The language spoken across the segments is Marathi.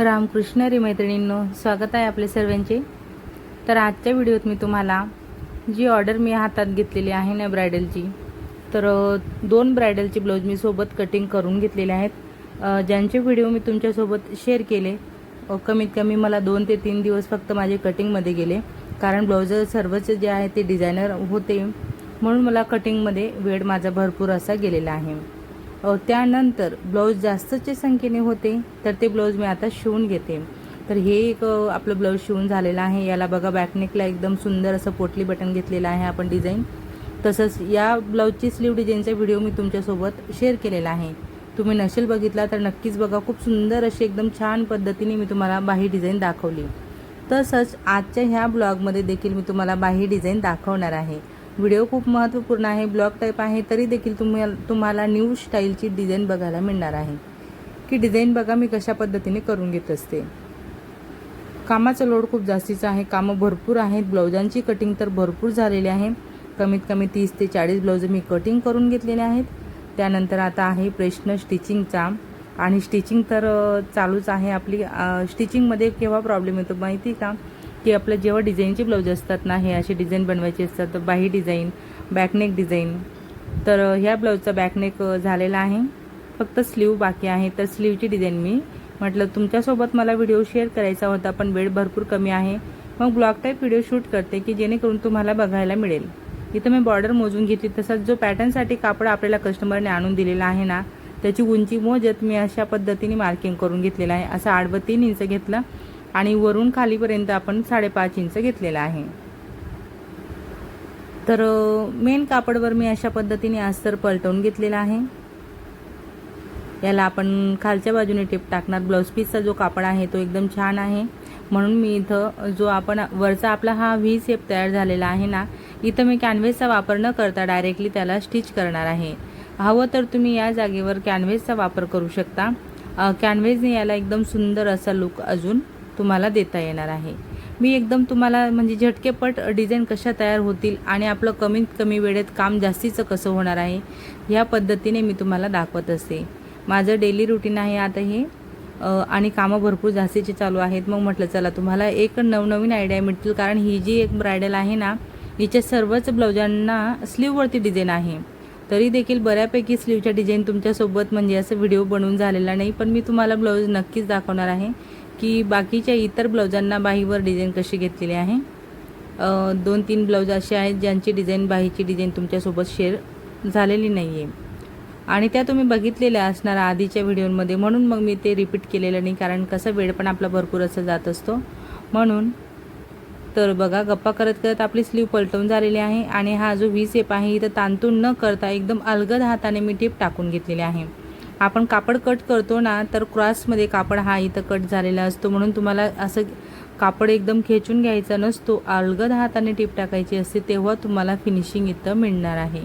रामकृष्ण रे मैत्रिणींनो स्वागत आहे आपले सर्वांचे. तर आजच्या व्हिडिओत मी तुम्हाला जी ऑर्डर मी हातात घेतलेली आहे ना ब्रायडलची तर दोन ब्रायडलचे ब्लाऊज मी सोबत कटिंग करून घेतलेले आहेत. ज्यांचे व्हिडिओ मी तुमच्यासोबत शेअर केले कमीत कमी मला दोन ते तीन दिवस फक्त माझे कटिंगमध्ये गेले. कारण ब्लाऊज सर्वच जे आहे ते डिझायनर होते म्हणून मला कटिंगमध्ये वेळ माझा भरपूर असा गेलेला आहे. त्यानंतर ब्लाऊज जास्तच्या संख्येने होते तर ते ब्लाऊज मी आता शिवून घेते. तर हे एक आपलं ब्लाऊज शिवून झालेलं आहे. याला बघा बॅकनेकला एकदम सुंदर असं पोटली बटन घेतलेलं आहे आपण डिझाईन तसंच या ब्लाऊजची स्लीव डिझाईनचा व्हिडिओ मी तुमच्यासोबत शेअर केलेला आहे. तुम्ही नसेल बघितला तर नक्कीच बघा. खूप सुंदर अशी एकदम छान पद्धतीने मी तुम्हाला बाही डिझाईन दाखवली. तसंच आजच्या ह्या ब्लॉगमध्ये देखील मी तुम्हाला बाही डिझाईन दाखवणार आहे. व्हिडिओ खूप महत्त्वपूर्ण आहे ब्लॉग टाईप आहे तरी देखील तुम्ही तुम्हाला न्यू स्टाईलची डिझाईन बघायला मिळणार आहे. की डिझाईन बघा मी कशा पद्धतीने करून घेत असते. कामाचा लोड खूप जास्तीचा आहे कामं भरपूर आहेत ब्लाउजांची कटिंग तर भरपूर झालेली आहे. कमीत कमी तीस ते चाळीस ब्लाऊज मी कटिंग करून घेतलेले आहेत. त्यानंतर आता आहे प्रश्न स्टिचिंगचा आणि स्टिचिंग तर चालूच आहे आपली. स्टिचिंगमध्ये केव्हा प्रॉब्लेम येतो माहिती आहे का? की आपलं जेव्हा डिझाईनचे ब्लाऊज असतात ना हे असे डिझाईन बनवायचे असतात तर बाही डिझाईन बॅकनेक डिझाईन. तर ह्या ब्लाऊजचा बॅकनेक झालेला आहे. फक्त स्लीव बाकी आहे. तर स्लीवची डिझाईन मी म्हटलं तुमच्यासोबत मला व्हिडिओ शेअर करायचा होता पण वेळ भरपूर कमी आहे. मग ब्लॉग टाईप व्हिडिओ शूट करते की जेणेकरून तुम्हाला बघायला मिळेल. इथं मी बॉर्डर मोजून घेतली. तसंच जो पॅटर्नसाठी कापड आपल्याला कस्टमरने आणून दिलेला आहे ना त्याची उंची मोजत मी अशा पद्धतीने मार्किंग करून घेतलेलं आहे. असं आडवं तीन इंच घेतलं. आणि वरून खालीपर्यंत आपण साडेपाच इंच घेतलेलं आहे. तर मेन कापडवर मी अशा पद्धतीने अस्तर पलटवून घेतलेला आहे. याला आपण खालच्या बाजूने टेप टाकणार. ब्लाऊज पीसचा जो कापड आहे तो एकदम छान आहे. म्हणून मी इथं जो आपण वरचा आपला हा व्ही सेप तयार झालेला आहे ना इथं मी कॅनव्हेसचा वापर न करता डायरेक्टली त्याला स्टिच करणार आहे. हवं तर तुम्ही या जागेवर कॅनव्हेसचा वापर करू शकता. कॅनव्हेसने याला एकदम सुंदर असा लुक अजून तुम्हाला देता येणार आहे. मी एकदम तुम्हाला म्हणजे झटकेपट डिझाईन कशा तयार होतील आणि आपलं कमीत कमी वेळेत काम जास्तीचं कसं होणार आहे ह्या पद्धतीने मी तुम्हाला दाखवत असते. माझं डेली रुटीन आहे आता हे आणि कामं भरपूर जास्तीचे चालू आहेत. मग म्हटलं चला तुम्हाला एक नवनवीन आयडिया मिळतील कारण ही जी एक ब्रायडल आहे ना हिच्या सर्वच ब्लाउजांना स्लीववरती डिझाईन आहे. तरी देखील बऱ्यापैकी स्लीवच्या डिझाईन तुमच्यासोबत म्हणजे असं व्हिडिओ बनवून झालेला नाही पण मी तुम्हाला ब्लाऊज नक्कीच दाखवणार आहे. की बाकीच्या इतर ब्लाउजांना बाहीवर डिझाईन कशी घेतलेली आहे? दोन तीन ब्लाऊज असे आहेत ज्यांची डिझाईन बाहीची डिझाईन तुमच्यासोबत शेअर झालेली नाही आहे आणि त्या तुम्ही बघितलेल्या असणार आधीच्या व्हिडिओमध्ये. म्हणून मग मी ते रिपीट केलेलं नाही कारण कसं वेळ पण आपला भरपूर असं जात असतो. म्हणून तर बघा गप्पा करत करत आपली स्लीव पलटवून झालेली आहे. आणि हा जो व्ही सेप आहे इथं तांतून न करता एकदम अलगद हाताने मी टीप टाकून घेतलेली आहे. आपण कापड कट करतो ना तर क्रॉसमध्ये कापड हा इथं कट झालेला असतो. म्हणून तुम्हाला असं कापड एकदम खेचून घ्यायचा नसतो अलगद हाताने टीप टाकायची असते तेव्हा तुम्हाला फिनिशिंग इथं मिळणार आहे.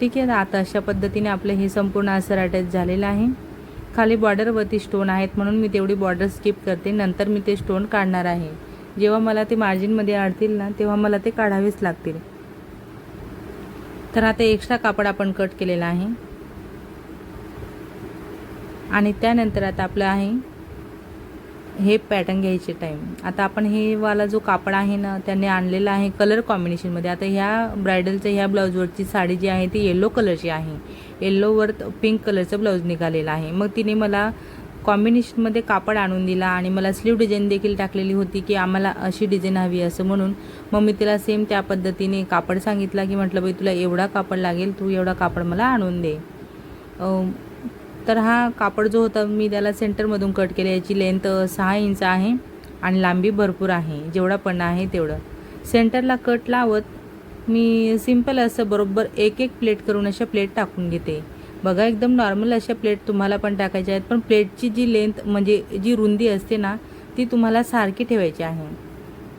ठीक आहे आता अशा पद्धतीने आपलं हे संपूर्ण असर अटॅच झालेलं आहे. खाली बॉर्डरवरती स्टोन आहेत म्हणून मी तेवढी बॉर्डर स्किप करते. नंतर मी ते स्टोन काढणार आहे. जेव्हा मला ते मार्जिनमध्ये अडतील ना तेव्हा मला ते काढावेच लागतील. तर आता एक्स्ट्रा कापड आपण कट केलेला आहे. आणि त्यानंतर आता आपलं आहे हे पॅटर्न घ्यायचे टाईम आता आपण हे वाला जो कापड आहे ना त्याने आणलेला आहे कलर कॉम्बिनेशनमध्ये आता ह्या ब्रायडलचं ह्या ब्लाऊजवरची साडी जी आहे ती येल्लो कलरची आहे. येल्लोवर पिंक कलरचं ब्लाऊज निघालेलं आहे. मग तिने मला कॉम्बिनेशनमध्ये कापड आणून दिला आणि मला स्लीव डिझाईन देखील टाकलेली होती की आम्हाला अशी डिझाईन हवी असं म्हणून. मग मी तिला सेम त्या पद्धतीने कापड सांगितला की म्हटलं बाई तुला एवढा कापड लागेल तू एवढा कापड मला आणून दे. तर हा कापड जो होता मी त्याला सेंटरमधून कट केला. याची लेंथ सहा इंच आहे आणि लांबी भरपूर आहे. जेवढा पण आहे तेवढं. सेंटरला कट लावत मी सिंपल असं बरोबर एक एक प्लेट करून अशा प्लेट टाकून घेते. बघा एकदम नॉर्मल अशा प्लेट तुम्हाला पण टाकायच्या आहेत. पण प्लेटची जी लेंथ म्हणजे जी रुंदी असते ना ती तुम्हाला सारखी ठेवायची आहे.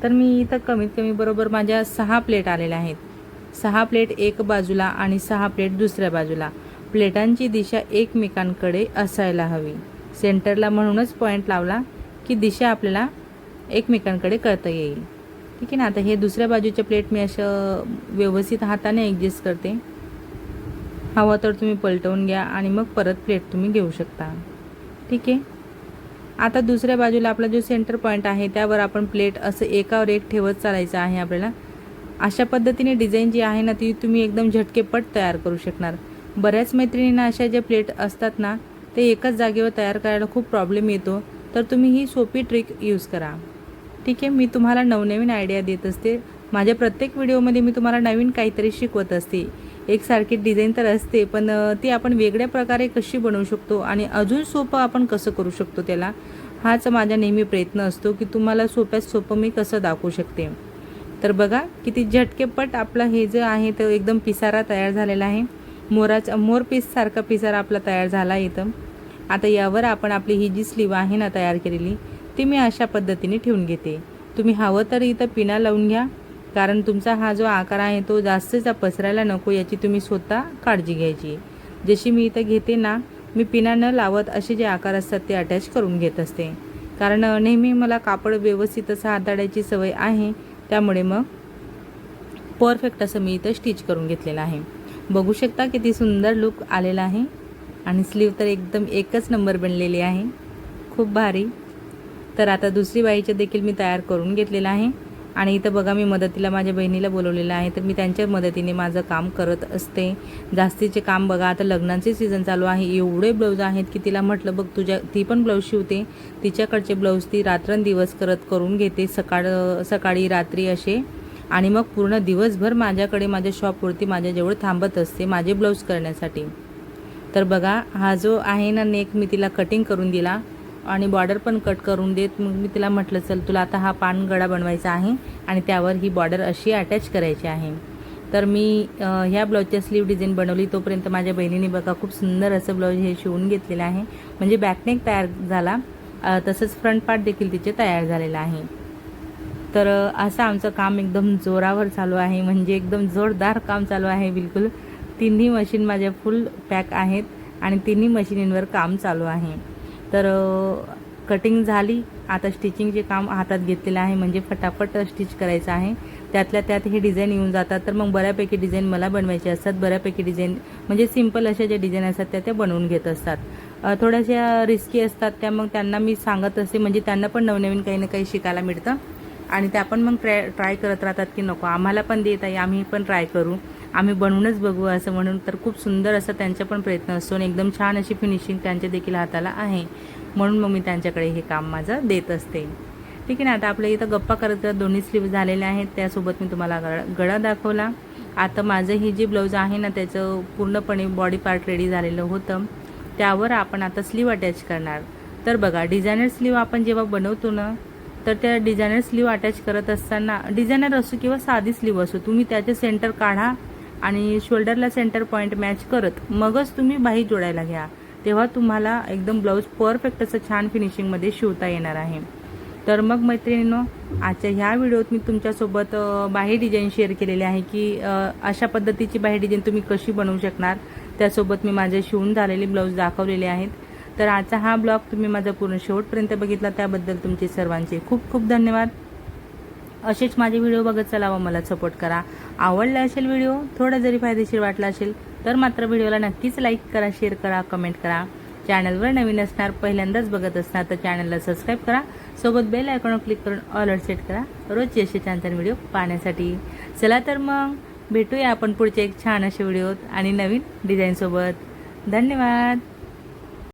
तर मी इथं कमीत कमी बरोबर माझ्या सहा प्लेट आलेल्या आहेत. सहा प्लेट एक बाजूला आणि सहा प्लेट दुसऱ्या बाजूला. प्लेटांची दिशा एकमेकांकडे असायला हवी. सेंटरला म्हणूनच पॉईंट लावला की दिशा आपल्याला एकमेकांकडे कळता येईल. ठीक आहे ना? आता हे दुसऱ्या बाजूच्या प्लेट मी असं व्यवस्थित हाताने ॲडजस्ट करते. हवं तर तुम्ही पलटवून घ्या आणि मग परत प्लेट तुम्ही घेऊ शकता. ठीक आहे? आता दुसऱ्या बाजूला आपला जो सेंटर पॉईंट आहे त्यावर आपण प्लेट असं एकावर एक ठेवत चालायचं आहे आपल्याला. अशा पद्धतीने डिझाईन जी आहे ना ती तुम्ही एकदम झटकेपट तयार करू शकणार. बऱ्याच मैत्रिणींना अशा ज्या प्लेट असतात ना ते एकाच जागेवर तयार करायला खूप प्रॉब्लेम येतो. तर तुम्ही ही सोपी ट्रिक यूज करा. ठीक आहे मी तुम्हाला नवनवीन आयडिया देत असते. माझ्या प्रत्येक व्हिडिओमध्ये मी तुम्हाला नवीन काहीतरी शिकवत असते. एकसारखी डिझाईन तर असते पण ती आपण वेगळ्या प्रकारे कशी बनवू शकतो आणि अजून सोपं आपण कसं करू शकतो त्याला हाच माझा नेहमी प्रयत्न असतो की तुम्हाला सोप्यात सोपं मी कसं दाखवू शकते. तर बघा किती झटकेपट आपलं हे जे आहे ते एकदम पिसारा तयार झालेला आहे. मोराचा मोर पीससारखा पिसारा आपला तयार झाला इथं आता यावर आपण आपली ही जी स्लीव आहे ना तयार केलेली ती मी अशा पद्धतीने ठेवून घेते. तुम्ही हवं तर इथं पिना लावून घ्या कारण तुमचा हा जो आकार आहे तो जास्तचा पसरायला नको याची तुम्ही स्वतः काळजी घ्यायची. जशी मी इथं घेते ना मी पिना न लावत असे जे आकार असतात ते अटॅच करून घेत असते. कारण नेहमी मला कापड व्यवस्थित असं हाताळायची सवय आहे त्यामुळे मग परफेक्ट असं मी इथं स्टिच करून घेतलेलं आहे. बघू शकता किती सुंदर लुक आलेला आहे. आणि स्लीव तर एकदम एकच नंबर बनलेली आहे. खूप भारी. तर आता दुसरी बाईचं देखील मी तयार करून घेतलेलं आहे. आणि इथं बघा मी मदतीला माझ्या बहिणीला बोलवलेलं आहे. तर मी त्यांच्या मदतीने माझं काम करत असते. जास्तीचे काम बघा आता लग्नाचे सीझन चालू आहे. एवढे ब्लाऊज आहेत की तिला म्हटलं बघ तुझ्या ती पण ब्लाऊज शिवते. तिच्याकडचे ब्लाऊज ती रात्रंदिवस करत करून घेते. सकाळ सकाळी रात्री असे आणि मग पूर्ण दिवसभर माझ्याकडे माझ्या शॉपवरती माझ्याजवळ थांबत असते माझे ब्लाऊज करण्यासाठी. तर बघा हा जो आहे ना नेक मी तिला कटिंग करून दिला आणि बॉर्डर पण कट करून देत. मग मी तिला म्हटलं चल तुला आता हा पानगडा बनवायचा आहे आणि त्यावर ही बॉर्डर अशी अटॅच करायची आहे. तर मी ह्या ब्लाऊजच्या स्लीव डिझाईन बनवली. तोपर्यंत माझ्या बहिणीने बघा खूप सुंदर असं ब्लाऊज हे शिवून घेतलेलं आहे. म्हणजे बॅकनेक तयार झाला. तसंच फ्रंट पार्ट देखील तिचे तयार झालेला आहे. तर असं आमचं काम एकदम जोरावर चालू आहे. म्हणजे एकदम जोरदार काम चालू आहे बिलकुल. तिन्ही मशीन माझ्या फुल पॅक आहेत आणि तिन्ही मशीनींवर काम चालू आहे. तर कटिंग झाली. आता स्टिचिंगचे काम हातात घेतलेलं आहे. म्हणजे फटाफट स्टिच करायचं आहे. त्यातल्या त्यात हे डिझाईन येऊन जातात. तर मग बऱ्यापैकी डिझाईन मला बनवायचे असतात. बऱ्यापैकी डिझाईन म्हणजे सिंपल अशा ज्या डिझाईन असतात त्या त्या बनवून घेत असतात. थोड्याशा रिस्की असतात त्या. मग त्यांना मी सांगत असते म्हणजे त्यांना पण नवनवीन काही ना काही शिकायला मिळतं. आणि त्या पण मग ट्राय ट्राय करत राहतात की नको आम्हाला पण देत आहे आम्ही पण ट्राय करू. आम्ही बनवूनच बघू असं म्हणून तर खूप सुंदर असा त्यांचा पण प्रयत्न असतो आणि एकदम छान अशी फिनिशिंग त्यांच्या देखील हाताला आहे. म्हणून मग मी त्यांच्याकडे हे काम माझं देत असते. ठीक आहे ना आता आपल्या इथं गप्पा करत करत दोन्ही स्लीव झालेल्या आहेत त्यासोबत मी तुम्हाला गळा गळा दाखवला. आता माझं हे जे ब्लाऊज आहे ना त्याचं पूर्णपणे बॉडी पार्ट रेडी झालेलं होतं. त्यावर आपण आता स्लीव अटॅच करणार. तर बघा डिझायनर स्लीव आपण जेव्हा बनवतो ना तर त्या डिझायनर स्लीव अटॅच करत असताना डिझायनर असो किंवा साधी स्लीव असो तुम्ही त्याचे सेंटर काढा आणि शोल्डरला सेंटर पॉईंट मॅच करत मगच तुम्ही बाही जोडायला घ्या. तेव्हा तुम्हाला एकदम ब्लाऊज परफेक्ट असं छान फिनिशिंगमध्ये शिवता येणार आहे. तर मग मैत्रिणींनो आजच्या ह्या व्हिडिओत मी तुमच्यासोबत बाही डिझाईन शेअर केलेली आहे की अशा पद्धतीची बाही डिझाईन तुम्ही कशी बनवू शकणार? त्यासोबत मी माझे शिवून झालेले ब्लाऊज दाखवलेले आहेत. तर आजचा हा ब्लॉग तुम्ही माझा पूर्ण शेवटपर्यंत बघितला त्याबद्दल तुमचे सर्वांचे खूप खूप धन्यवाद. असेच माझे व्हिडिओ बघत चला व मला सपोर्ट करा. आवडला असेल व्हिडिओ थोडा जरी फायदेशीर वाटला असेल तर मात्र व्हिडिओला नक्कीच लाईक करा शेअर करा कमेंट करा. चॅनलवर नवीन असणार पहिल्यांदाच बघत असणार तर चॅनलला सबस्क्राईब करा. सोबत बेल आयकॉनवर क्लिक करून ऑल सेट करा. रोजचे असे छान छान व्हिडिओ पाहण्यासाठी. चला तर मग भेटूया आपण पुढच्या एक छान असे व्हिडिओत आणि नवीन डिझाईनसोबत धन्यवाद.